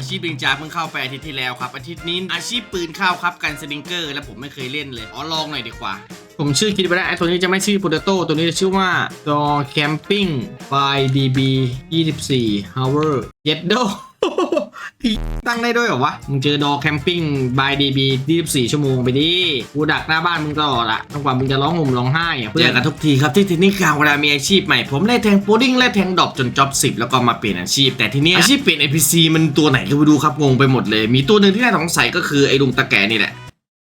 อาชีพบิงจาเพิ่งเข้าไปอาทิตย์ที่แล้วครับอาทิตย์นี้อาชีพปืนเข้าครับกันสลิงเกอร์แล้วผมไม่เคยเล่นเลยอ๋อลองหน่อยดีกว่า ผมชื่อคิดไปแล้วไอ้ตัวนี้จะไม่ชื่อ Potato ตัวนี้จะชื่อว่า Door Camping by DB 24 Hour พี่ตั้งได้ด้วยเหรอวะ มึงเจอดอแคมปิ้งบายดีบี24 ชั่วโมงไปดิ กูดักหน้าบ้านมึงตลอดอะจนกว่ามึงจะร้องห่มร้องไห้อะเพื่อนกันทุกทีครับที่ทีนี่กาวเวลามีอาชีพใหม่ ผมไล่แทงโปรดิ้งและแทงดอบจนจ็อบสิบแล้วก็มาเปลี่ยนอาชีพ แต่ทีเนี้ยอาชีพเปลี่ยน NPC มันตัวไหนก็ไม่รู้ครับงงไปหมดเลย มีตัวหนึ่งที่น่าสงสัยก็คือไอ้ลุงตะแกนี่แหละ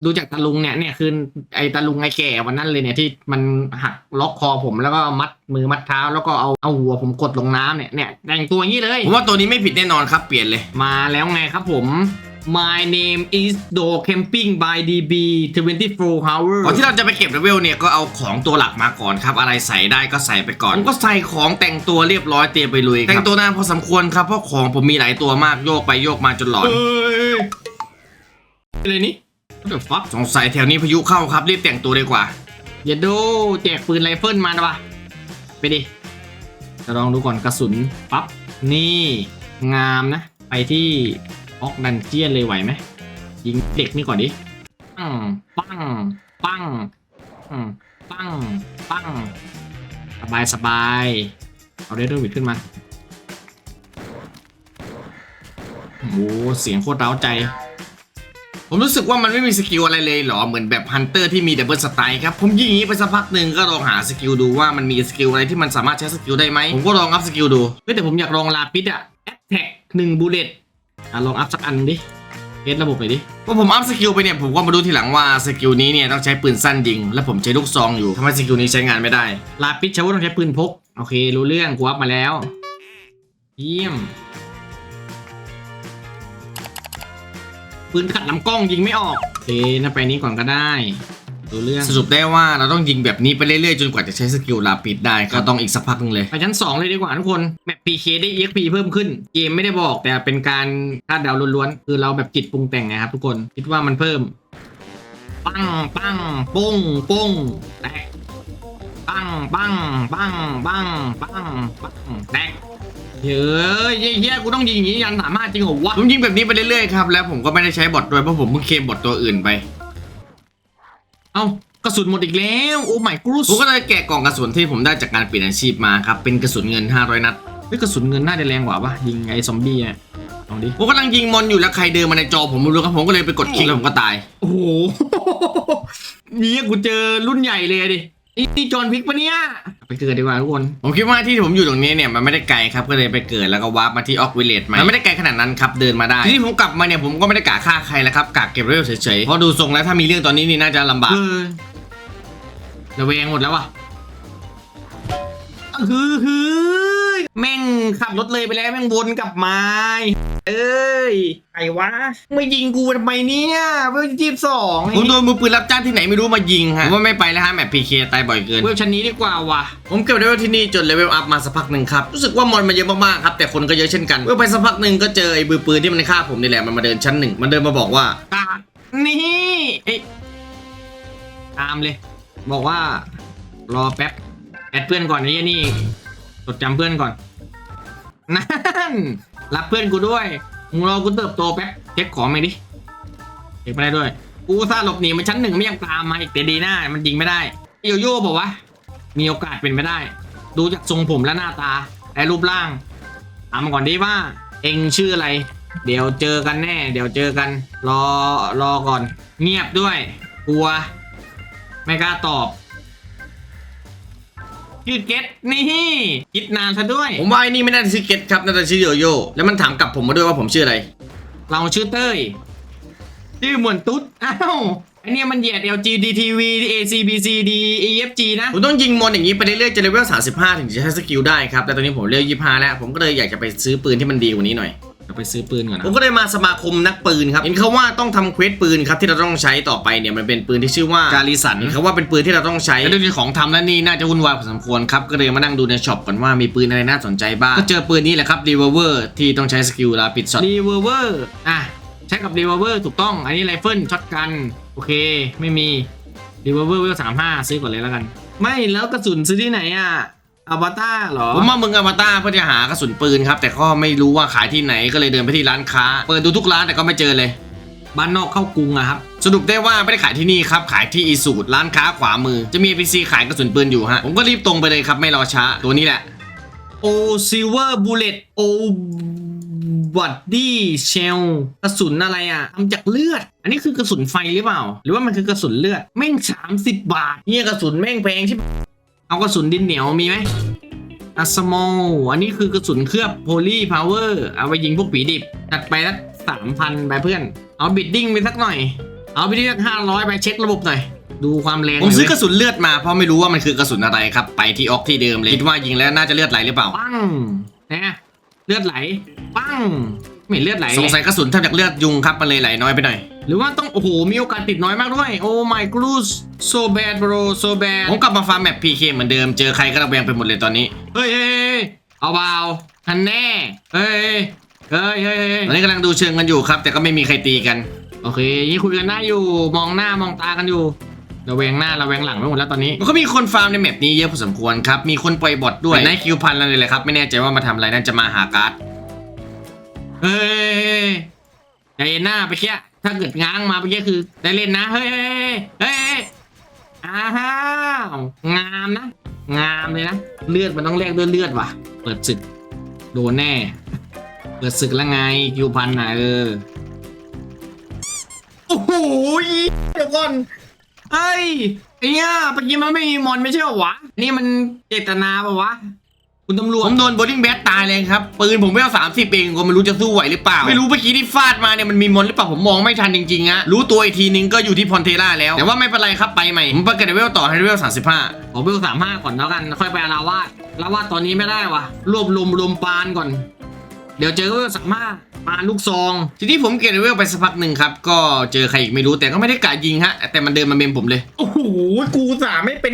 ดูจากตาลุงเนี่ยเนี่ยคือไอ้ตาลุงไอ้แก่วันนั้นเลยเนี่ยที่มันหักล็อกคอผมแล้วก็มัดมือมัดเท้า แล้วก็เอาเอาหัวผมกดลงน้ำเนี่ยเนี่ยแต่งตัวอย่างนี้เลย ผมว่าตัวนี้ไม่ผิดแน่นอนครับเปลี่ยนเลย มาแล้วไงครับผม My name is Do Camping by DB 24 Hour ก่อนที่เราจะไปเก็บเลเวลเนี่ย ก็เอาของตัวหลักมาก่อนครับ อะไรใส่ได้ก็ใส่ไปก่อน ผมก็ใส่ของแต่งตัวเรียบร้อยเตรียมไปลุยแต่งตัวนานพอสมควรครับเพราะของผมมีหลายตัวมากโยกไปโยกมาจนหลอนอะ ไรนี่ What the fuck สงสัยแถวนี้พายุเข้าครับ รีบแต่งตัวดีกว่าอย่าดูแจกปืนไรเฟิลมานะวะไปดิจะลองดูก่อนกระสุนปั๊บนี่งามนะ ไปที่ออกดันเจียนเลยไหวไหมยิงเด็กนี่ก่อนดิปังปังปังปังปังสบายสบายเอาเรดเดอร์วิดขึ้นมาโอ้เสียงโคตรเร้าใจ ผมรู้สึกว่ามันไม่มีสกิลอะไรเลยเหรอ เหมือนแบบฮันเตอร์ที่มีดับเบิลสไตล์ครับ ผมยิงอย่างนี้ไปสักพักหนึ่งก็ลองหาสกิลดูว่ามันมีสกิลอะไรที่มันสามารถใช้สกิลได้ไหม ผมก็ลองอัพสกิลดูเฮ้ยแต่ผมอยากลองลาปิดอะแอตแทกหนึ่งบูเลตอะลองอัพสักอันดิเทสระบบหน่อยดิพอผมอัพสกิลไปเนี่ยผมก็มาดูทีหลังว่าสกิลนี้เนี่ยต้องใช้ปืนสั้นยิง แล้วผมใช้ลูกซองอยู่ทำไมสกิลนี้ใช้งานไม่ได้ ลาปิดใช้ว่าต้องใช้ปืนพก โอเค รู้เรื่องกูอัพมาแล้ว เยี่ยม ปืนขัดลำกล้องยิงไม่ออกโอเคน่าไปนี้ก่อนก็ได้ดูเรื่องสรุปได้ว่าเราต้องยิงแบบนี้ไปเรื่อยๆ จนกว่าจะใช้สกิลลาปิดได้ก็ต้องอีกสักพักหนึงเลย ไปชั้น 2 เลยดีกว่าทุกคน แมป PK ได้ EXP เพิ่มขึ้น เกมไม่ได้บอกแต่เป็นการคาดเดาล้วนๆ คือเราแบบจิตปรุงแต่งไงครับทุกคน คิดว่ามันเพิ่ม ปังปังปุ้งปุ้งแตกปังปังปังปังปังปังแตก เฮ้ยเฮียกูต้องยิงอย่างนี้ยันสามารถจริงเหรอวะผมยิงแบบนี้ไปเรื่อยๆครับแล้วผมก็ไม่ได้ใช้บอทด้วยเพราะผมเพิ่งเคลมบอทตัวอื่นไป เอ้ากระสุนหมดอีกแล้วโอ้ไม่กรูสผมก็เลยแกะกล่องกระสุนที่ผมได้จากการเปลี่ยนอาชีพมาครับเป็นกระสุนเงิน 500 นัดเฮ้ยกระสุนเงินน่าจะแรงกว่าปะยิงไอ้ซอมบี้อะลองดิผมกำลังยิงมอนอยู่แล้วใครเดินมาในจอผมไม่รู้ครับผมก็เลยไปกดคลิกแล้วผมก็ตาย โอ้โหเนี่ยกูเจอรุ่นใหญ่เลยดิ นี่นี่จอห์นวิกปะเนี่ย ไปเกิดดีกว่าทุกคน ผมคิดว่าที่ผมอยู่ตรงนี้เนี่ยมันไม่ได้ไกลครับก็เลยไปเกิดแล้วก็วาร์ปมาที่ออกวิลเลจมามันไม่ได้ไกลขนาดนั้นครับเดินมาได้ ที่ผมกลับมาเนี่ยผมก็ไม่ได้กะฆ่าใครแล้วครับกะเก็บเรื่องเฉยๆเพราะดูทรงแล้วถ้ามีเรื่องตอนนี้นี่น่าจะลำบากระแวงหมดแล้ววะฮือฮือ แม่งขับรถเลยไปแล้วแม่งวนกลับมาเอ้ยไอ้วะไม่ยิงกูทำไมเนี่ยเวลจีบสองผมโดนมือปืนรับจ้างที่ไหนไม่รู้มายิงฮะผมว่าไม่ไปแล้วฮะแมปพีเคตายบ่อยเกินเวลชั้นนี้ดีกว่าว่ะผมเก็บเลเวลที่นี่จนเลเวลอัพมาสักพักหนึ่งครับรู้สึกว่ามอนมันเยอะมากๆครับแต่คนก็เยอะเช่นกันเมื่อไปสักพักหนึ่งก็เจอไอ้มือปืนที่มันฆ่าผมนี่แหละมันมาเดินชั้นหนึ่งมันเดินมาบอกว่าตานี่เอ้ยตามเลย บอกว่ารอแป๊บแอดเพื่อนก่อนไอ้เหี้ยนี่ จดจำเพื่อนก่อน นั่น รับเพื่อนกูด้วย มึงรอกูเติบโตแป๊บเช็คของมาดิเช็คไม่ได้ด้วย กูซ่าห์หลบหนีมันชั้นหนึ่งไม่ยังตามมาอีกแต่ดีหน้า มันยิงไม่ได้โยโย่บอกว่ามีโอกาสเป็นไปได้ ดูจากทรงผมและหน้าตา และรูปร่างถามมาก่อนดีว่า เองชื่ออะไร เดี๋ยวเจอกันแน่ เดี๋ยวเจอกัน รอรอก่อน เงียบด้วย กลัว ไม่กล้าตอบ ชื่อเกตนี่คิดนานซะด้วย ผมว่าไอ้นี่ไม่น่าจะชื่อเกตครับน่าจะชื่อโยโย่แล้วมันถามกลับผมมาด้วยว่าผมชื่ออะไร เราชื่อเต้ยชื่อเหมือนตุ๊ดอ้าวไอเนี่ยมันเหยียด LGDTV ACBCD EFG นะ ผมต้องยิงมอนอย่างนี้ไปเรื่อยๆจนเลเวล35 ถึงจะใช้สกิลได้ครับ แต่ตอนนี้ผมเลเวล25 แล้ว ผมก็เลยอยากจะไปซื้อปืนที่มันดีกว่านี้หน่อย จะไปซื้อปืนก่อนนะผมก็เลยมาสมาคมนักปืนครับเห็นเขาว่าต้องทำเควสปืนครับที่เราต้องใช้ต่อไปเนี่ยมันเป็นปืนที่ชื่อว่าการีสันเห็นเขาว่าเป็นปืนที่เราต้องใช้แล้วเรื่องของทำแล้วนี่น่าจะวุ่นวายพอสมควรครับก็เลยมานั่งดูในช็อปก่อนว่ามีปืนอะไรน่าสนใจบ้างก็เจอปืนนี้แหละครับรีเวอร์ที่ต้องใช้สกิลลาปิดช็อตรีเวอร์อะใช้กับรีเวอร์ถูกต้องอันนี้ไรเฟิลช็อตกันโอเค ไม่มีรีเวอร์เวลสามห้าซื้อก่อนเลยแล้วกัน ไม่แล้วกระสุนซื้อที่ไหนอะ อวตารเหรอ ผมว่ามึงอวตารเพื่อจะหากระสุนปืนครับ แต่ก็ไม่รู้ว่าขายที่ไหนก็เลยเดินไปที่ร้านค้า เปิดดูทุกร้านแต่ก็ไม่เจอเลย บ้านนอกเข้ากรุงอะครับ สรุปได้ว่าไม่ได้ขายที่นี่ครับ ขายที่อีสูดร้านค้าขวามือ จะมี NPC ขายกระสุนปืนอยู่ฮะ ผมก็รีบตรงไปเลยครับไม่รอช้า ตัวนี้แหละ โอซิลเวอร์บูเลตโอบัดดี้เชลกระสุนอะไรอะทำจากเลือด อันนี้คือกระสุนไฟหรือเปล่า หรือว่ามันคือกระสุนเลือด แม่ง 30 บาทเนี่ยกระสุนแม่งแพงใช่ไหม เอากระสุนดินเหนียวมีไหมอัสมอลอันนี้คือกระสุนเคลือบโพลีพาวเวอร์เอาไปยิงพวกผีดิบตัดไปสักสามพันไปเพื่อน เอาบิดดิ้งไปสักหน่อย เอาบิดดิ้งสักห้าร้อยไปเช็คระบบหน่อยดูความแรงหผมน่ยซื้อเว้ยกระสุนเลือดมาเพราะไม่รู้ว่ามันคือกระสุนอะไรครับ ไปที่ออกที่เดิมเลยคิดว่ายิงแล้วน่าจะเลือดไหลหรือเปล่า ปังนะเลือดไหล ปัง ไม่เห็นเลือดไหลสงสัยกระสุนทำจากเลือดยุงครับมันเลยไหลน้อยไปหน่อย หรือว่าต้อง โอ้โห มีโอกาสติดน้อยมากด้วย โอ้ my g r o o s so bad bro so bad ผมกลับมาฟาร์มแมป PK เหมือนเดิม เจอใครก็ระแวงไปหมดเลยตอนนี้ เฮ้ยเฮ้ยเฮ้ยเอาเบาทันแน่เฮ้ยเฮ้ยเฮ้ยเฮ้ยเฮ้ยตอนนี้กำลังดูเชิงกันอยู่ครับ แต่ก็ไม่มีใครตีกัน โอเคยี่คุยกันได้อยู่ มองหน้ามองตากันอยู่ระแวงหน้าระแวงหลังไปหมดแล้วตอนนี้มันก็มีคนฟาร์มในแมปนี้เยอะพอสมควรครับ มีคนปล่อยบอทด้วยในคิวพันอะไรเลยครับ ไม่แน่ใจว่ามาทำอะไรนั่นจะมาหาการ์ด เฮ้ยใจเย็นหน้าไปเกี้ยถ้าเกิดง้างมาไปเกี้ยคือได้เล่นนะเฮ้ยเฮ้ยเฮ้ยเฮ้ยอ้าวงามนะ งามเลยนะ เลือดมันต้องแลกด้วยเลือดว่ะ เปิดศึก โดนแน่ เปิดศึกแล้วไงคิวพันนะเออ โอ้โหเดี๋ยวก่อนเฮ้ยไอ้เนี่ยเมื่อกี้มันไม่มีมอนไม่ใช่หรอวะ นี่มันเจตนาปะวะ คุณตำรวผจมโดนโบลิ่งแบทตายเลยครับ ปืนผมไม่เอาสามสิบเองก็ไม่รู้จะสู้ไหวหรือเปล่า ไม่รู้เมื่อกี้ที่ฟาดมาเนี่ยมันมีมอนหรือเปล่าผมมองไม่ทันจริงๆอะรู้ตัวอีกทีนึงก็อยู่ที่พอนเทล่าแล้ว แต่ว่าไม่เป็นไรครับไปใหม่ผมประกาศเลเวลต่อให้เลเวลสามสิบห้าขอเบลสามห้าก่อนแล้วกัน ค่อยไปอาราวาสอาราวาสตอนนี้ไม่ได้วะรวบรวมรวมปานก่อน เดี๋ยวเจอเบลสามห้าปานลูกซอง ทีนี้ผมเก็บเลเวลไปสักพักหนึ่งครับ ก็เจอใครอีกไม่รู้แต่ก็ไม่ได้กะยิงฮะ แต่มันเดินมาเมมผมเลย โอ้โห กูสาไม่เป็น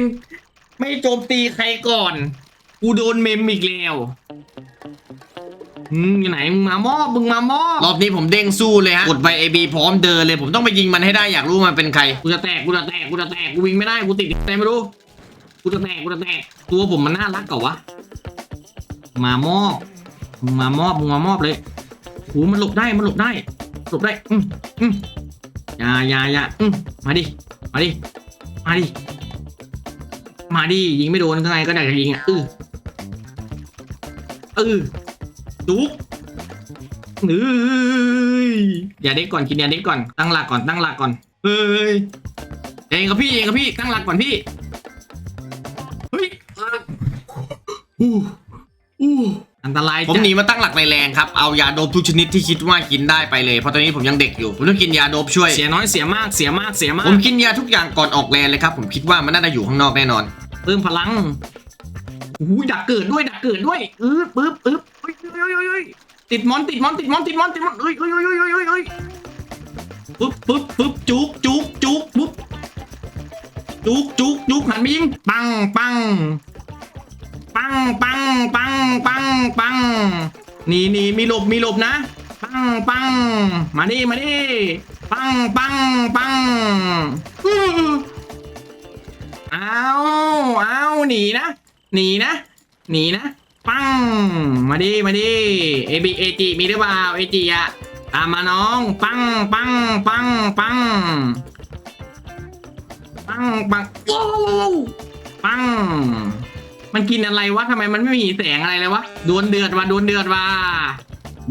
ไม่โจมตีใครก่อน กูโดนเมมอีกแล้วอืมอยู่ไหนมึงมามอบมึงมามอบรอบนี้ผมเด้งสู้เลยฮะกดไป AB พร้อมเดินเลย ผมต้องไปยิงมันให้ได้อยากรู้มันเป็นใครกูจะแตกกูจะแตกกูจะแตกกูวิ่งไม่ได้กูติดอะไรไม่รู้กูจะแตกกูจะแตกตัวผมมันน่ารักกว่าวะมามอบมึงมามอบมึงมามอบเลยโหมันหลบได้มันหลบได้หลบได้อืมอืมอย่าอย่าอย่าอืมมาดิมาดิมาดิ มาดิยิงไม่โดนข้างในก็ได้จะยิงอะเออเออจุกเอ้ยอย่าเด็กก่อนกินยาเด็กก่อนตั้งหลักก่อนตั้งหลักก่อนเฮ้ยเองกับพี่เองกับพี่ตั้งหลักก่อนพี่เฮ้ยอะอู้อู้อันตรายผมจัดหนีมาตั้งหลักในแรงครับเอายาโดบทุกชนิดที่คิดว่ากินได้ไปเลยเพราะตอนนี้ผมยังเด็กอยู่ผมต้องกินยาโดบช่วยเสียน้อยเสียมากเสียมากเสียมากผมกินยาทุกอย่างก่อนออกแรงเลยครับผมคิดว่ามันน่าจะอยู่ข้างนอกแน่นอน เพิ่มพลังโอ้ยดักเกิดด้วยดักเกิดด้วยอึ๊บปึ๊บปึ๊บเฮ้ยเฮ้ยเฮ้ยติดมอนติดมอนติดมอนติดมอนติดมอนเฮ้ยเฮ้ยเฮ้ยเฮ้ยเฮ้ยปึ๊บปึ๊บปึ๊บจุกจุกจุกปุ๊บจุกจุกจุกหันไปยิงปังปังปังปังปังปังปังนี่นี่มีหลบมีหลบนะ ปังปังมาดิมาดิปังปังปังอื้อ เอาเอาหนีนะ หนีนะ หนีนะ ปัง มาดิ มาดิเอบีเอจีมีหรือเปล่าเอจีอะตามมาน้อง ปัง ปัง ปัง ปัง ปัง ปังโว้ปัง มันกินอะไรวะทำไมมันไม่มีแสงอะไรเลยวะดวลเดือดว่ะดวลเดือดว่ะ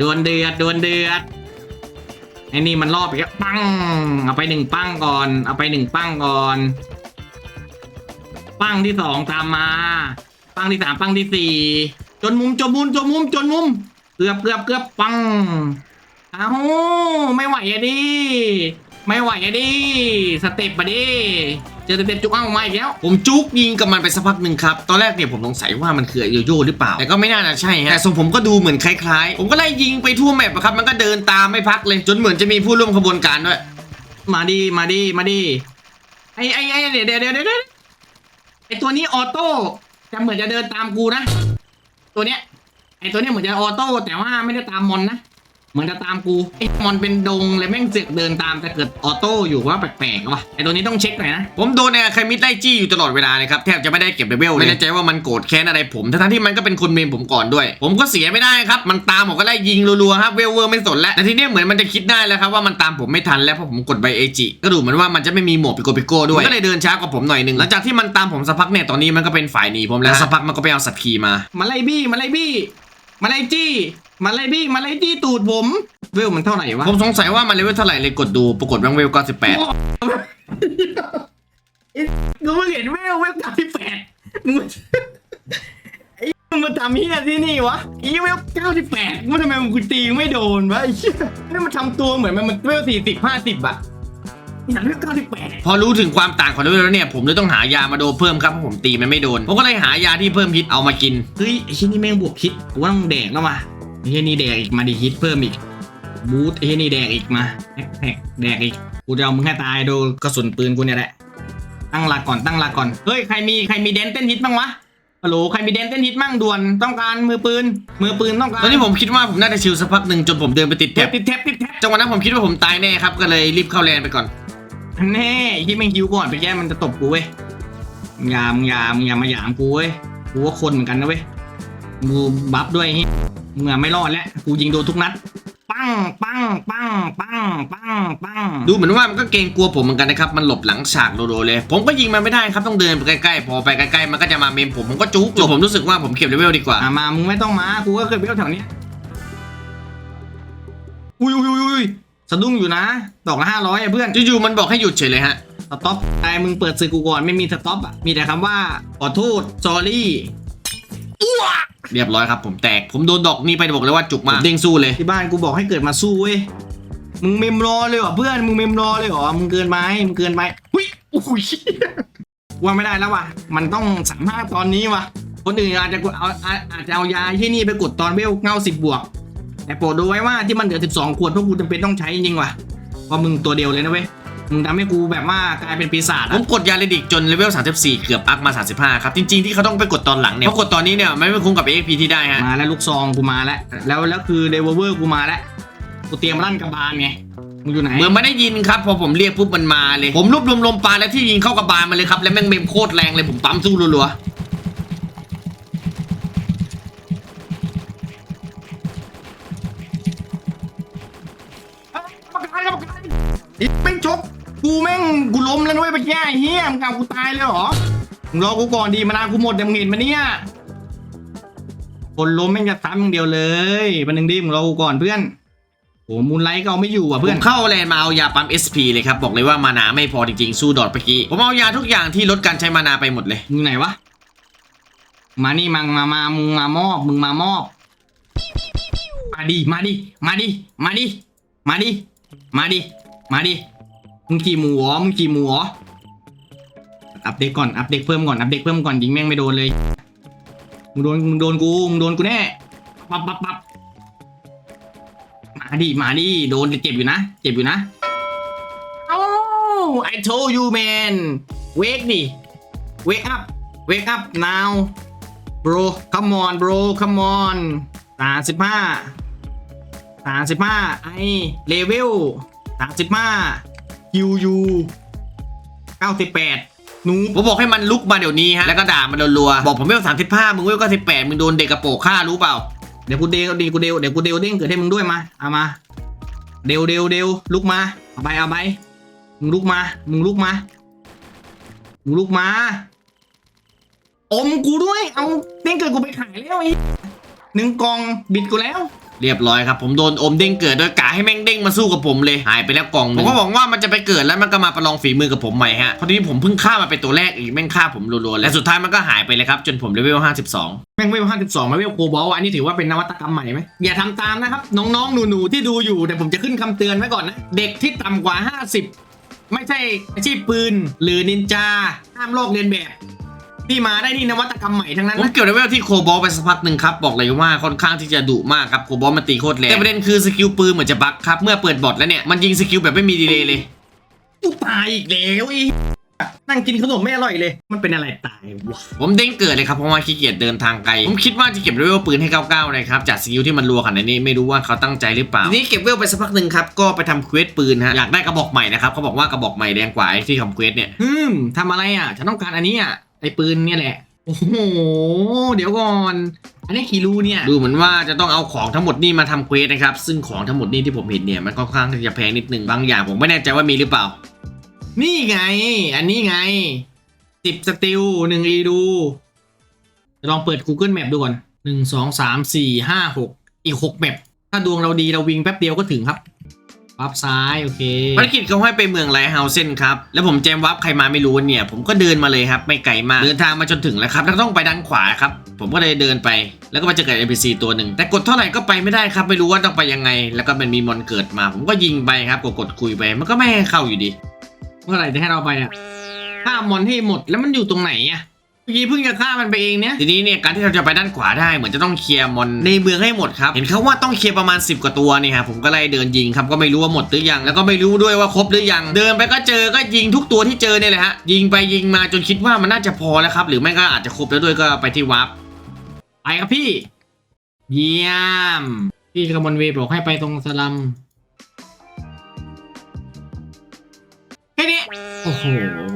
ดวลเดือดดวลเดือดไอ้นี่มันรอบอีกแล้วปัง เอาไปหนึ่งปังก่อน เอาไปหนึ่งปังก่อน ปังที่สองตามมา ปังที่สามปังที่สี่จนมุมจนมุมจนมุมจนมุม เกือบเกือบเกือบปังเอ้าไม่ไหวอะดิไม่ไหวอะดิสเต็ปอะดิเจอสเต็ปจุกเอ้ามาอีกแล้ว ผมจุกยิงกับมันไปสักพักหนึ่งครับ ตอนแรกเนี่ยผมสงสัยว่ามันคือโยโย่หรือเปล่า แต่ก็ไม่น่าจะใช่ฮะ แต่ทรงผมก็ดูเหมือนคล้ายๆ ผมก็ไล่ยิงไปทั่วแมปอะครับ มันก็เดินตามไม่พักเลย จนเหมือนจะมีผู้ร่วมขบวนการด้วย มาดิมาดิมาดิไอไอไอเดี๋ยวเดี๋ยวเดี๋ยวเดี๋ยว ไอตัวนี้ออโต้จะเหมือนจะเดินตามกูนะ ตัวเนี้ยไอตัวเนี้ยเหมือนจะออโต้แต่ว่าไม่ได้ตามมอนนะ มือนจะตามกูไอ้มอนเป็นดงเลยแม่งเสือกเดินตามแต่เกิดออโต้อยู่ว่าแปลกๆว่ะไอ้ตัวนี้ต้องเช็คหน่อยนะ ผมโดนไอ้ใครมิดไล่จี้อยู่ตลอดเวลาเลยครับแทบจะไม่ได้เก็บเลเวลเลยไม่แน่ใจว่ามันโกรธแค้นอะไรผมทั้งๆที่มันก็เป็นคนเมนผมก่อนด้วย ผมก็เสียไม่ได้ครับมันตามผมก็ไล่ยิงรัวๆครับเวลเวอร์ไม่สนแล้วแต่ทีเนี้ยเหมือนมันจะคิดได้แล้วครับว่ามันตามผมไม่ทันแล้วเพราะผมกดใบเอจิก็ดูเหมือนว่ามันจะไม่มีหมวกปิโกปิโก้ด้วยมันก็เลยเดินช้ากว่าผมหน่อยหนึงหลังจากที่มันตามผมสักพักเนี่ยตอนนี้มันก็เป็นฝ่ายหนีผมแล้วสักพักมันก็ไปเอาสัตว์ขี่มามาไล่บี้มาไล่บี้ มาไล่จี้ มาไล่บี้มาไล่จี้ตูดผม เวลมันเท่าไหร่วะผมสงสัยว่ามันเลเวลเท่าไหร่เลยกดดูปรากฏว่าเวล98กูเพิ่งเห็นเวลเวลเก้าสิบแปดมึงไอ้มึงมาทำเฮียที่นี่วะไอ้เวลเก้าสิบแปดมันทำไมมึงกูตีไม่โดนวะไอ้เหี้ยนี่มันทำตัวเหมือนมันมันเวลสี่สิบห้าสิบอะ อยากเวลเก้าสิบแปดพอรู้ถึงความต่างของเลเวลแล้วเนี่ยผมเลยต้องหายามาโดนเพิ่มครับเพราะผมตีมันไม่โดน ผมก็เลยหายาที่เพิ่มฮิตเอามากิน เฮ้ยไอ้ชิ้นนี้แม่งบวกคิดกูว่าต้องแดกแล้วว่ะไอ้เฮียนี่แดกอีกมาดิฮิตเพิ่มอีกบูทไอ้เฮียนี่แดกอีกมาแฮกแฮกแดกอีกกูจะเอามึงให้ตายโดนกระสุนปืนกูเนี่ยแหละตั้งหลักก่อนตั้งหลักก่อนเฮ้ยใครมีใครมีแดนเต้นฮิตบ้างวะฮัลโหลใครมีแดนเต้นฮิตบ้างด่วนต้องการมือปืนมือปืนต้องการตอนนี้ผมคิดว่าผมน่าจะชิลสักพักหนึ่งจนผมเดินไปติดแท็แท็บบติดแท็บติดแท็บจังหวะนั้นผมคิดว่าผมตายแน่ครับก็เลยรีบเข้าแลนไปก่อน แน่ที่แม่งฮิวก่อนไปแย่มันจะตบกูเว้ยมึงอยามึงอยามึงอย่ามาหยามกูเว้ยกูว่าคนเหมือนกันนะเว้ยกูบัฟด้วยเฮ้ยมึงอะไม่รอดแล้วกูยิงโดนทุกนัดปังปังปังปังปังปังดูเหมือนว่ามันก็เกรงกลัวผมเหมือนกันนะครับ มันหลบหลังฉากโดๆเลย ผมก็ยิงมันไม่ได้ครับต้องเดินไปใกล้ๆ พอไปใกล้ๆ มันก็จะมาเมมผมผมก็จุกจนผมรู้สึกว่าผมเก็บเลเวลดีกว่าอะมามึงไม่ต้องมากูก็เคยไปแถวเนี้ยอุ้ยอุ้ยอุ้ยอุ้ย สะดุ้งอยู่นะ ดอกละห้าร้อยเพื่อนอยู่ๆมันบอกให้หยุดเฉยเลยฮะสต็อปไอ้มึงเปิดสื่อกูก่อนไม่มีสต็อปอะมีแต่คำว่าขอโทษ sorry เรียบร้อยครับผมแตกผมโดนดอกนี้ไปบอกเลยว่าจุกมากผมเด้งสู้เลยที่บ้านกูบอกให้เกิดมาสู้เว้ยมึงเมมรอเลยเหรอเพื่อนมึงเมมรอเลยเหรอมึงเกินไปมึงเกินไปหุ้ยโอ้ยว่าไม่ได้แล้วว่ะ มันต้องสามารถตอนนี้ว่ะ คนอื่นอาจจะกดเอาอาอาจจะเอายาที่นี่ไปกดตอนเวลเก้าสิบบวก แต่โปรดดูไว้ว่าที่มันเหลือสิบสองขวดพวกกูจำเป็นต้องใช้จริงๆว่ะเพราะมึงตัวเดียวเลยนะเว้ย มึงทำให้กูแบบว่ากลายเป็นปีศาจผอะมกดยาเลดิกจนเลเวล 34 เกือบอัพมา 35 ครับ จริงๆ ที่เขาต้องไปกดตอนหลังเนี่ยเพราะกดตอนนี้เนี่ยมันไม่คุ้มกับ AXP ที่ได้ฮะ มาแล้วลูกซองกูมาแล้ว แล้วแล้วคือเดเวอร์กูมาแล้ว กูเตรียมลั่นกระบาลไง มึงอยู่ไหน เหมือนไม่ได้ยินครับ พอผมเรียกปุ๊บมันมาเลย ผมรวบรวมลมปลาแล้วที่ยิงเข้ากระบาลมาเลยครับ แล้วแม่งเมมโคตรแรงเลยผมปั๊มสู้รัวๆ กูล้มแล้วด้วยไปแย่เฮียมึงเอากูตายเลยเหรอมึงรอกูก่อนดีมานานกูหมดเดี๋ยวมึงเห็นมาเนี่ยคนล้มแม่งจะซ้ำอย่างเดียวเลยมันหนึ่งดิมึงรอกูก่อนเพื่อนโอ้มูลไลท์ก็เอาไม่อยู่อะเพื่เพื่ออนนเข้าแลนด์มาเอายาปั๊ม SP เลยครับ บอกเลยว่ามานาไม่พอจริงๆ สู้ดอทเมื่อกี้ ผมเอายาทุกอย่างที่ลดการใช้มานาไปหมดเลยมึงไหนวะ มานี่มังมามามึงมามอบมึงมามอบ มาดิมาดิมาดิมาดิมาดิมาดิมาดิ มึงขี่หมูเหรอมึงขี่หมูเหรออัปเดตก่อน อัปเดตเพิ่มก่อน อัปเดตเพิ่มก่อนยิงแม่งไม่โดนเลย มึงโดน มึงโดนกู มึงโดนกูแน่ ปับปับปับมาดิ มาดิ โดนเจ็บอยู่นะ เจ็บอยู่นะเอ้ I told you man wake ดิ wake up wake up now bro come on bro come on สามสิบห้าสามสิบห้าไอเลเวลสามสิบห้า คิวยูเก้าสิบแปดนูผมบอกให้มันลุกมาเดี๋ยวนี้ฮะ แล้วก็ด่ามันรัวๆบอกผมเวล35มึงเวล98มึงโดนเด็กกระโปงฆ่ารู้เปล่า เดี๋ยวกูเดวดีกูเดวเดี๋ยวกูเดวเด้งเกิดให้มึงด้วยมา เอามา เดวเดวเดวลุกมา เอาไปเอาไป มึงลุกมา มึงลุกมา มึงลุกมา อมกูด้วย เอาเด้งเกิดกูไปขายแล้วไอ้หนึ่งกองบิดกูแล้ว เรียบร้อยครับผมโดนอมเด้งเกิดโดยกาให้แม่งเด้งมาสู้กับผมเลยหายไปแล้วกล่องหนึ่งผมก็บอกว่ามันจะไปเกิดแล้วมันก็มาประลองฝีมือกับผมใหม่ฮะพอดีผมเพิ่งฆ่ามาเป็นตัวแรกอีกแม่งฆ่าผมรัวๆและสุดท้ายมันก็หายไปเลยครับจนผมเลเวล52แม่งเวลห้าสิบสองมาเวลโคบอลอันนี้ถือว่าเป็นนวัตกรรมใหม่ไหมอย่าทำตามนะครับ น้องๆ หนูๆ ที่ดูอยู่แต่ผมจะขึ้นคำเตือนไว้ก่อนนะ เด็กที่ต่ำกว่า 50 ไม่ใช่อาชีพปืน หรือนินจาห้ามลอกเลียนแบบ ที่มาได้นี่นวัตกรรมใหม่ทั้งนั้นผมนะ เกี่ยวเลเวลที่โคบอลไปสักพักหนึ่งครับ บอกเลยว่าค่อนข้างที่จะดุมากครับโคบอลมันตีโคตรแรงแต่ประเด็นคือสกิลปืนเหมือนจะบั๊กครับ เมื่อเปิดบอทแล้วเนี่ย มันยิงสกิลแบบไม่มีดีเลย์เลย กูตายอีกแล้วไอ้นั่งกินขนมไม่อร่อยเลย มันเป็นอะไรตายวะผมเด้งเกิดเลยครับเพราะว่าขี้เกียจเดินทางไกล ผมคิดว่าจะเก็บเลเวลปืนให้ 99 นะครับ จากสกิลที่มันรัวขนาดนี้ไม่รู้ว่าเขาตั้งใจหรือเปล่า ทีนี้เก็บเวลไปสักพักหนึ่งครับก็ไปทำเควสปืนฮะอยากได้กระบอกใหม่นะครับเขาบอกว่ากระบอกใหม่แดงกว่าไอ้ที่ทำเควสเนี่ยฮึมทำอะไรอะ ฉันต้องการอันนี้อะ ไอ้ปืนเนี่ยแหละ โอ้โห เดี๋ยวก่อน อันนี้กี่รูเนี่ย ดูเหมือนว่าจะต้องเอาของทั้งหมดนี่มาทำเควสนะครับ ซึ่งของทั้งหมดนี่ที่ผมเห็นเนี่ย มันค่อนข้างที่จะแพงนิดนึง บางอย่างผมไม่แน่ใจว่ามีหรือเปล่า นี่ไง อันนี้ไงสิบสติลหนึ่งอีดูลองเปิด Google Map ดูก่อนหนึ่งสองสามสี่ห้าหกอีกหกแมปถ้าดวงเราดีเราวิ่งแป๊บเดียวก็ถึงครับ ปั๊บซ้ายโอเคภารกิจเขาให้ไปเมืองไลท์เฮาเซนครับ แล้วผมแจมวับใครมาไม่รู้เนี่ย ผมก็เดินมาเลยครับ ไม่ไกลมาก เดินทางมาจนถึงแล้วครับแล้วต้องไปด้านขวาครับ ผมก็เลยเดินไป แล้วก็มาเจอกับ NPC ตัวหนึ่ง แต่กดเท่าไหร่ก็ไปไม่ได้ครับ ไม่รู้ว่าต้องไปยังไง แล้วก็มันมีมอนเกิดมา ผมก็ยิงไปครับกดกดคุยไป มันก็ไม่ให้เข้าอยู่ดี เมื่อไหร่จะให้เราไปอะฆ่ามอนให้หมดแล้วมันอยู่ตรงไหนอะ เมื่อกี้เพิ่งจะฆ่ามันไปเองเนี่ยทีนี้เนี่ยการที่เราจะไปด้านขวาได้เหมือนจะต้องเคลียร์มอนในเมืองให้หมดครับเห็นเขาว่าต้องเคลียร์ประมาณ 10 กว่าตัวเนี่ยครับผมก็เลยเดินยิงครับก็ไม่รู้ว่าหมดหรือยังแล้วก็ไม่รู้ด้วยว่าครบหรือยัง เดินไปก็เจอก็ยิงทุกตัวที่เจอเนี่ยแหละฮะยิงไปยิงมาจนคิดว่ามันน่าจะพอแล้วครับหรือไม่ก็อาจจะครบแล้วด้วยก็ไปที่วาร์ปไปครับพี่ เยี่ยมพี่กมลเวย์บอกให้ไปตรงสลัมแค่นี้โอ้โห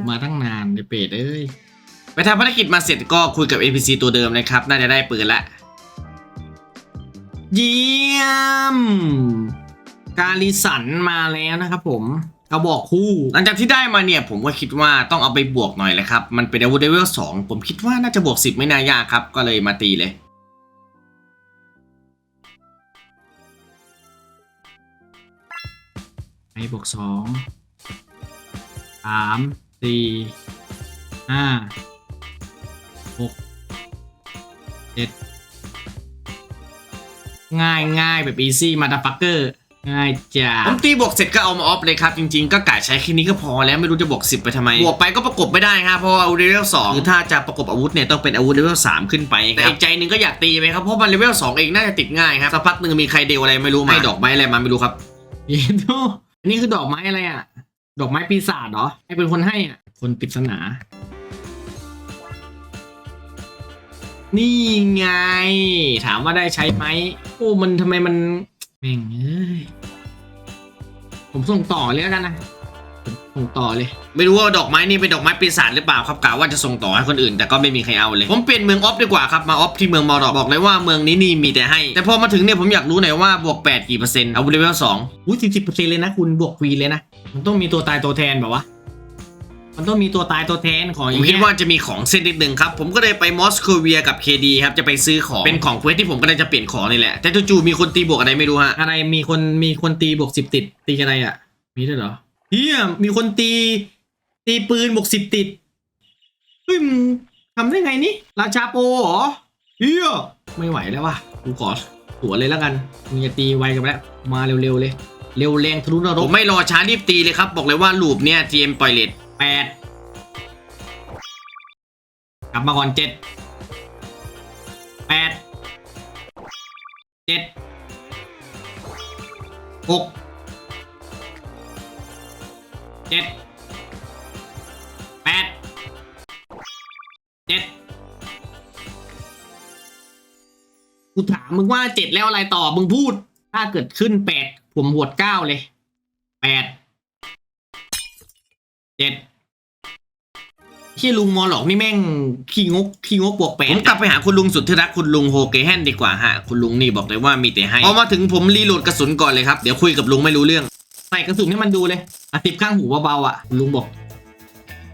มาตั้งนานในเปรตเอ้ย ไปทำภารกิจมาเสร็จก็คุยกับ NPC ตัวเดิมนะครับ น่าจะได้ปืนละ เยี่ยม กาลิสันมาแล้วนะครับผมกระบอกคู่ หลังจากที่ได้มาเนี่ยผมก็คิดว่าต้องเอาไปบวกหน่อยแหละครับ มันเป็นอาวุธเลเวล2ผมคิดว่าน่าจะบวก 10 ไม่น่ายากครับ ก็เลยมาตีเลยไอ้บวกสองสามสี่ห้า หกเจ็ดง่ายง่ายแบบอีซี่มาดาฟักเกอร์ง่ายจ้าผมตีบวกเสร็จก็เอามาออฟเลยครับ จริงๆ ก็กะใช้แค่นี้ก็พอแล้วไม่รู้จะบวก10 ไปทำไม บวกไปก็ประกบไม่ได้ครับเพราะว่าอาวุธเลเวล2คือถ้าจะประกบอาวุธเนี่ยต้องเป็นอาวุธเลเวล3ขึ้นไปแต่อีกใจหนึ่งก็อยากตีไปครับเพราะมันเลเวล2เองน่าจะติดง่ายครับสักพักหนึ่งมีใครเดวอะไรไม่รู้มาให้ดอกไม้อะไรมาไม่รู้ครับเย็นโตอันนี้คือดอกไม้อะไรอะ ดอกไม้ปีศาจเหรอให้เป็นคนให้อะ คนปริศนา นี่ไง ถามว่าได้ใช้ไหมโอ้มันทำไมมันแม่งเอ้ยผมส่งต่อเลยแล้วกันนะผมส่งต่อเลย ไม่รู้ว่าดอกไม้นี่เป็นดอกไม้ปีศาจหรือเปล่าครับกะว่าจะส่งต่อให้คนอื่นแต่ก็ไม่มีใครเอาเลย ผมเปลี่ยนเมืองออฟดีกว่าครับมาออฟที่เมืองมอร์ดอกบอกเลยว่าเมืองนี้นี่มีแต่ให้ แต่พอมาถึงเนี่ยผมอยากรู้หน่อยว่าบวก8กี่เปอร์เซ็นต์อาวุธเลเวล2อุ้ยสิบสิบเปอร์เซ็นต์เลยนะคุณบวกควีนเลยนะมันต้องมีตัวตายตัวแทนแบบว่า มันต้องมีตัวตายตัวแทนของอผย่างมเงี้ยคิดว่าจะมีของเส้นนิดหนึ่งครับ ผมก็เลยไปมอสโคเวียกับเคดีครับ จะไปซื้อของ เป็นของเควสที่ผมก็เลยจะเปลี่ยนของนี่แหละ แต่จู่ๆมีคนตีบวกอะไรไม่รู้ฮะ อะไรมีคนมีคนตีบวกสิบติด ตีอะไรอะ มีด้วยเหรอเฮียมีคนตี ตีปืนบวกสิบติดเฮ้ยมึงทำได้ไงนี่ราชาโปเหรอเฮียไม่ไหวแล้วว่ะกูขอหัวเลยแล้วกันมึงจะตีไวกันไปแล้วมาเร็วๆเลย เร็วแรงทะลุนรผกมไม่รอช้ารีบตีเลยครับ บอกเลยว่าลูปเนี่ย GM ปล่อยเลท แปดกลับมาก่อนเจ็ดแปดเจ็ดหกเจ็ดแปดเจ็ดกูถามมึงว่าเจ็ดแล้วอะไรต่อมึงพูด ถ้าเกิดขึ้นแปดผมบวดเก้าเลยแปดเจ็ด ที่ลุงมอหลอกนี่แม่งขี้งกขี้งกบวกแปผดมกลับไปหาคุณลุงสุดที่รักคุณลุงโฮเกแฮนดีกว่าฮะคุณลุงนี่บอกเลยว่ามีแต่ให้พอมาถึงผมรีโหลดกระสุนก่อนเลยครับเดี๋ยวคุยกับลุงไม่รู้เรื่องใส่กระสุนให้มันดูเลยอาติบข้างหูเบาๆอะลุงบอก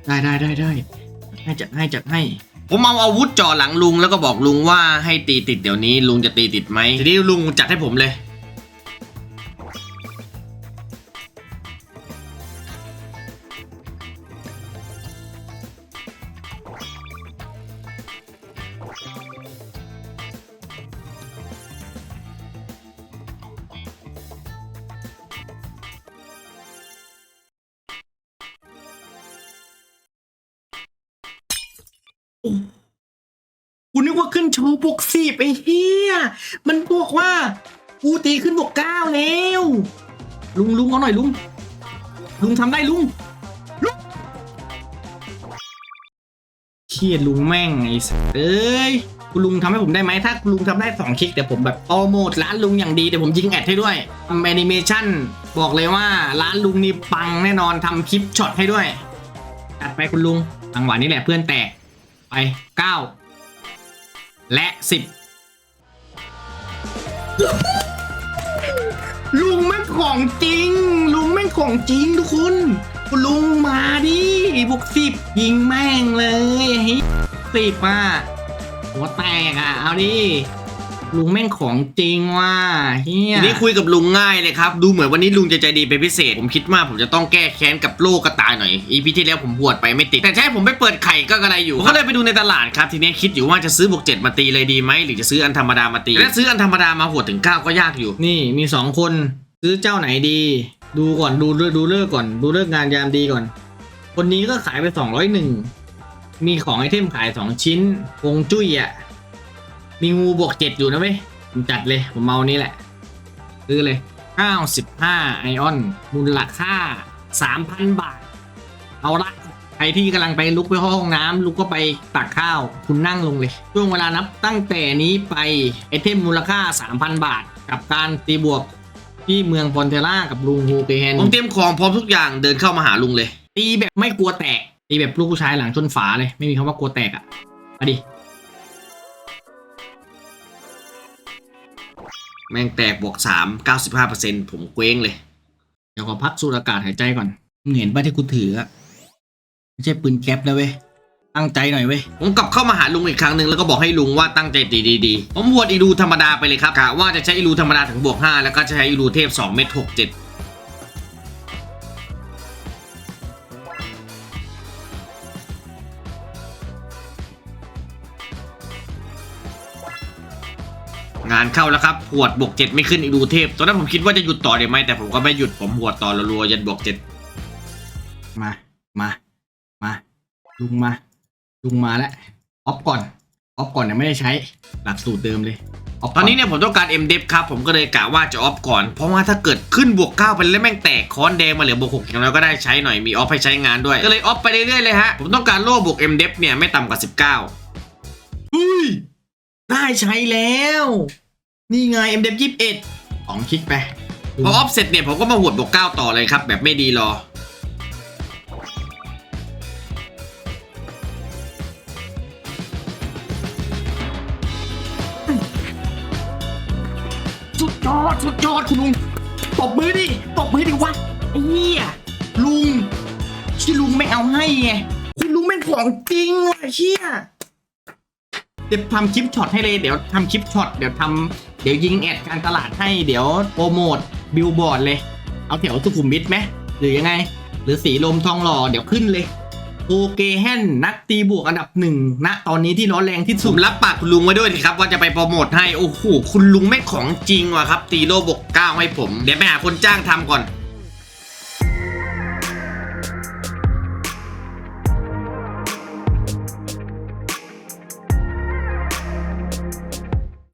ได้ได้ได้ได้ให้จัดให้จัดให้ผมเอาอาวุธจ่อหลังลุงแล้วก็บอกลุงว่าให้ตีติดเดี๋ยวนี้ลุงจะตีติดไหมทีนี้ลุงจัดให้ผมเลย เอาหน่อยลุง ลุงทำได้ลุงลุงฮียดลุงแม่งไอ้สัสเอ้ยคุณลุงทำให้ผมได้ไหมถ้าคุณลุงทำได้สองคลิกเดี๋ยวผมแบบโปรโมทร้านลุงอย่างดีเดี๋ยวผมยิงแอดให้ด้วยทำแอนิเมชั่นบอกเลยว่าร้านลุงนี่ปังแน่นอนทำคลิปช็อตให้ด้วยจัดไปคุณลุงจังหวะนี้แหละเพื่อนแตกไปเก้าและสิบ ของจริง ลุงแม่งของจริงทุกคนคุณลุงมาดิบวกสิบยิงแม่งเลยเฮ้ยสิบอะหัวแตกอะเอาดิลุงแม่งของจริงว่ะเฮียทีนี้คุยกับลุงง่ายเลยครับ ดูเหมือนวันนี้ลุงจะใจดีเป็นพิเศษ ผมคิดว่าผมจะต้องแก้แค้นกับโลกกระต่ายหน่อย อีพีที่แล้วผมบวชไปไม่ติด แต่ใช่ผมไปเปิดไข่ก็กระไรอยู่ผมก็เลยไปดูในตลาดครับ ทีนี้คิดอยู่ว่าจะซื้อบวกเจ็ดมาตีเลยดีไหมหรือจะซื้ออันธรรมดามาตีและซื้ออันธรรมดามาหวดถึงเก้าก็ยากอยู่ นี่มีสองคน ซื้อเจ้าไหนดี ดูก่อนดูเลิกดูเลิกก่อน ดูเลิกงานยามดีก่อน คนนี้ก็ขายไปสองร้อยหนึ่งมีของไอเทมขายสองชิ้นวงจุ้ยอะ มีงูบวกเจ็ดอยู่นะเว้ยผมจัดเลย ผมเมานี้แหละ ซื้อเลย95ไอออนมูลค่า3,000บาท เอาละใครที่กำลังไปลุกไปห้องน้ำลุกก็ไปตักข้าว คุณนั่งลงเลย ช่วงเวลานับตั้งแต่นี้ไปไอเทมมูลค่า 3,000 บาท กับการตีบวก ที่เมืองพอนเทล่ากับลุงฮูเปแฮนผมเตรียมของพร้อมทุกอย่างเดินเข้ามาหาลุงเลยตีแบบไม่กลัวแตกตีแบบลูกผู้ชายหลังชนฝาเลย ไม่มีคำว่ากลัวแตกอะ่ะมาดิแม่งแตกบวกสามเก้าสิบห้าเปอร์เซ็นต์ผมเกว้งเลย เดี๋ยวขอพักสูดอากาศหายใจก่อนมึงเห็นป่ะที่กูถืออะไม่ใช่ปืนแก๊ปนะเว้ย ตั้งใจหน่อยเว้ย ผมกลับเข้ามาหาลุงอีกครั้งหนึ่งแล้วก็บอกให้ลุงว่าตั้งใจตีดีๆ ผมบวชอีรูธรรมดาไปเลยครับกะว่าจะใช้อีรูธรรมดาถึงบวก 5 แล้วก็จะใช้อีรูเทพ2เม็ด6 7งานเข้าแล้วครับหวดบวก7ไม่ขึ้นอีรูเทพ ตอนนั้นผมคิดว่าจะหยุดต่อได้ไหมแต่ผมก็ไม่หยุดผมหวดต่อรัวๆยันบวก7มา มา มา ลุงมา ลุงมาแล้วออฟก่อนออฟก่อนเนี่ยไม่ได้ใช้หลักสูตรเดิมเลยออฟตอนนี้เนี่ยผมต้องการ M d e p ครับ ผมก็เลยกะว่าจะออฟก่อน เพราะว่าถ้าเกิดขึ้นบวก 9 ไปแล้วแม่งแตกค้อนแดงมาเหลือบวก6อย่างน้อยก็ได้ใช้หน่อยมีออฟให้ใช้งานด้วย ก็เลยออฟไปเรื่อยๆเลยฮะ ผมต้องการโล่บวก M d e p เนี่ยไม่ต่ำกว่า 19อุ้ยได้ใช้แล้ว นี่ไง m d ยี่สิบเอ็ดสองคลิกไปพอออฟเสร็จเนี่ยผมก็มาหวดบวก 9 ต่อเลยครับแบบไม่ดีรอ ดยอดสุดยอดคุณลุงตบมือดิตบมือดิวะไอ้เหี้ยลุงที่ลุงไม่เอาให้ไงคุณลุงแม่งของจริงว่ะเชี่ยเดี๋ยวทำคลิปช็อตให้เลยเดี๋ยวทำคลิปช็อตเดี๋ยวทำเดี๋ยวยิงแอดการตลาดให้เดี๋ยวโปรโมทบิลบอร์ดเลย เอาแถวสุขุมวิทไหมหรือยังไง หรือสีลมทองหล่อเดี๋ยวขึ้นเลย โอเกแฮนนักตีบวกอันดับหนึ่งณตอนนี้ที่ร้อนแรงที่สุดรับปากคุณลุงไว้ด้วยสิครับว่าจะไปโปรโมทให้โอ้โหคุณลุงไม่ของจริงว่ะครับ ตีโลบวก9ให้ผม เดี๋ยวไปหาคนจ้างทำก่อน